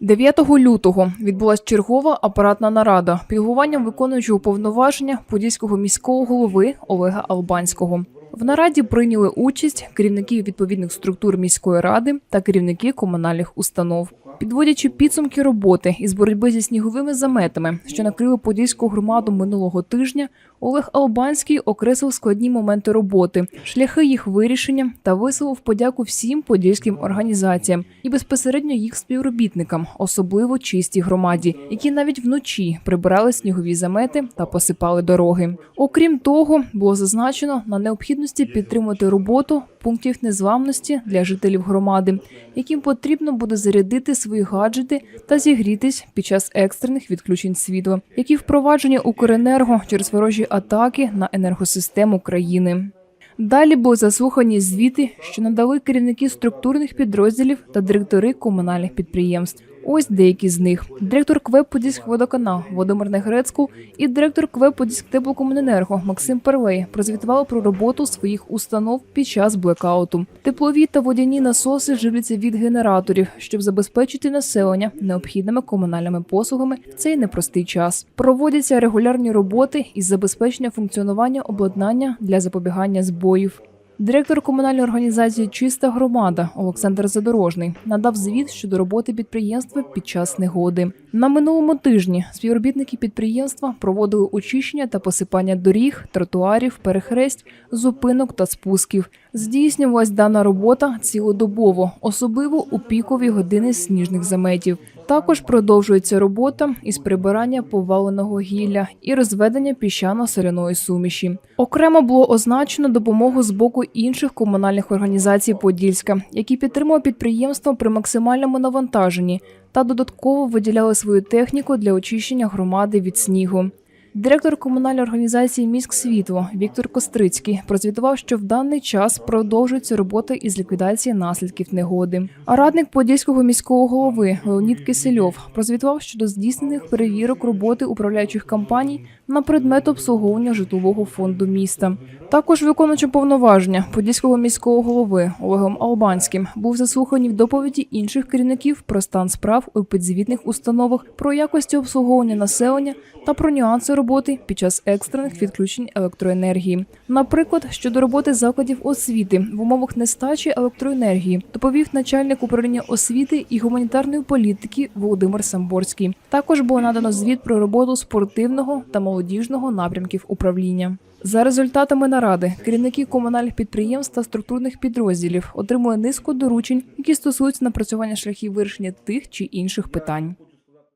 9 лютого відбулася чергова апаратна нарада під головуванням виконуючого повноваження подільського міського голови Олега Албанського. В нараді прийняли участь керівники відповідних структур міської ради та керівники комунальних установ. Підводячи підсумки роботи із боротьби зі сніговими заметами, що накрили подільську громаду минулого тижня, Олег Албанський окреслив складні моменти роботи, шляхи їх вирішення та висловив подяку всім подільським організаціям і безпосередньо їх співробітникам, особливо чистій громаді, які навіть вночі прибирали снігові замети та посипали дороги. Окрім того, було зазначено на необхідності підтримувати роботу пунктів незламності для жителів громади, яким потрібно буде зарядити свої гаджети та зігрітись під час екстрених відключень світла, які впроваджені Укренерго через ворожі атаки на енергосистему країни. Далі були заслухані звіти, що надали керівники структурних підрозділів та директори комунальних підприємств. Ось деякі з них: директор КВЕП «Подільськводоканал» Володимир Негрецьку і директор КВЕП «Подільськтеплокомуненерго» Максим Первей прозвітували про роботу своїх установ під час блекауту. Теплові та водяні насоси живляться від генераторів, щоб забезпечити населення необхідними комунальними послугами в цей непростий час. Проводяться регулярні роботи із забезпечення функціонування обладнання для запобігання збоїв. Директор комунальної організації Чиста громада Олександр Задорожний надав звіт щодо роботи підприємства під час негоди. На минулому тижні співробітники підприємства проводили очищення та посипання доріг, тротуарів, перехресть, зупинок та спусків. Здійснювалась дана робота цілодобово, особливо у пікові години сніжних заметів. Також продовжується робота із прибирання поваленого гілля і розведення піщано-соляної суміші. Окремо було означено допомогу з боку інших комунальних організацій Подільська, які підтримують підприємство при максимальному навантаженні та додатково виділяли свою техніку для очищення громади від снігу. Директор комунальної організації Міськ світло Віктор Кострицький прозвітував, що в даний час продовжується робота із ліквідації наслідків негоди. А радник подільського міського голови Леонід Кисельов прозвітував щодо здійснених перевірок роботи управляючих компаній на предмет обслуговування житлового фонду міста. Також виконуючи повноваження подільського міського голови Олегом Албанським був заслуханий в доповіді інших керівників про стан справ у підзвітних установах, про якості обслуговування населення та про нюанси роботи під час екстрених відключень електроенергії. Наприклад, щодо роботи закладів освіти в умовах нестачі електроенергії, доповів начальник управління освіти і гуманітарної політики Володимир Самборський. Також було надано звіт про роботу спортивного та молодіжного напрямків управління. За результатами наради керівники комунальних підприємств та структурних підрозділів отримали низку доручень, які стосуються напрацювання шляхів вирішення тих чи інших питань.